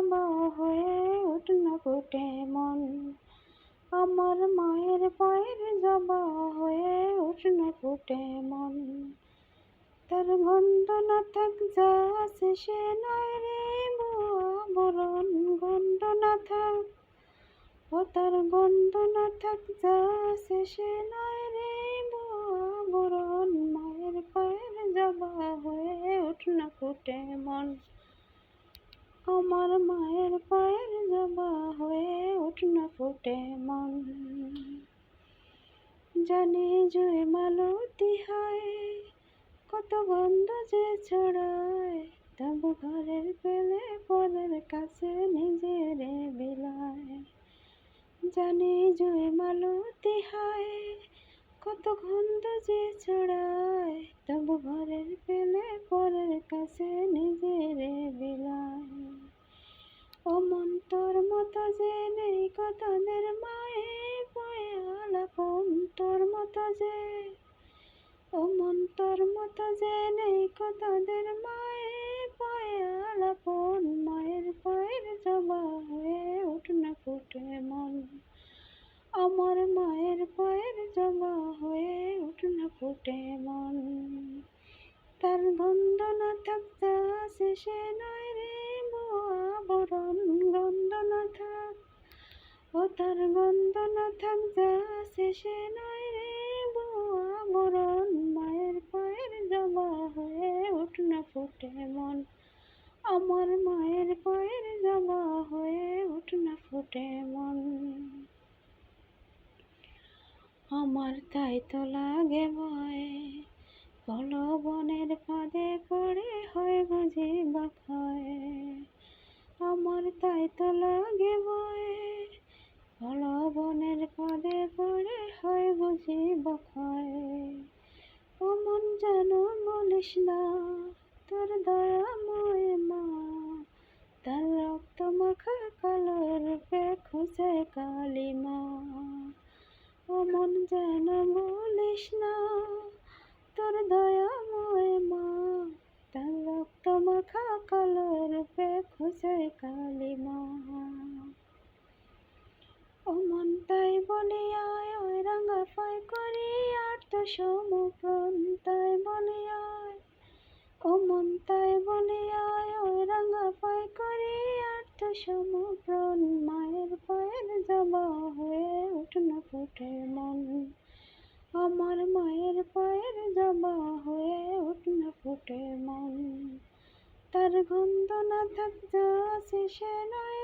জমা হয়ে উঠল ফুটে মন। আমার মায়ের পায়ের জবা হয়ে উঠল ফুটে মন। তার গন্ধ না থাক যা শেষে নয় রে বরণ গন্ধ না থাক ও তার গন্ধ না থাক যা শেষে নয় রে বরণ মায়ের পায়ের জবা হয়ে উঠল ফুটে মন। আমার মায়ের পায়ের জবা হয়ে উঠল ফুটে মন। জানি জয় মালতি হয়, কত গন্ধ যে ছড়ায়, তবু ঘরের পেলে পরের কাছে নিজের বিলায়। জানি জয় মালতি হয়, কত গন্ধ যে ছড়ায়, তবু ঘরের পেলে যে নেই কতদের মায়ে পয়াল আপন তোর মতো যে। ও মন্তর মতো যে নেই কতদের মায়ে পয়াল আপন মায়ের পায়ের জবা হয়ে উঠল ফুটে মন। আমার মায়ের পায়ের জবা হয়ে উঠল ফুটে মন। তার গন্ধ না থাকতা শেষে নয় রে বরণ গন্ধ না তার গন্ধ না থাক যা শেষে নয় রে বরণ মায়ের পায়ের জবা হয়ে উঠ না ফুটে মন। আমার মায়ের পায়ের জবা হয়ে উঠ না ফুটে মন। আমার তাই তো লাগে ভয় বনের ফাঁদে পড়ে হয় বুঝি বাখায় আমার তাই তো লাগে ভয় বনের ফাঁদে পড়ে হয় বুঝি বাখায়। ও মন যেন বলিস না, তোর দয়াময় মা। তার রক্ত মাখা কালো রূপে খুঁজে কালী মা ও মন যেন বলিস না, তোর দয়াময় মা। তার রক্ত মাখা কালো রূপে খুঁজে কালী মা ও তাই বলি আয় ওই রাঙা পাই করি আর তো সমপ্রণ তাই বলি আয় তাই বলি আয় ওই রাঙা পাই করি আর তো সমপ্রণ মায়ের পায়ের জবা হয়ে উঠল ফুটে মন। আমার মায়ের পায়ের জবা হয়ে উঠল ফুটে মন। তার গন্ধ না থাক যা শেষে নয়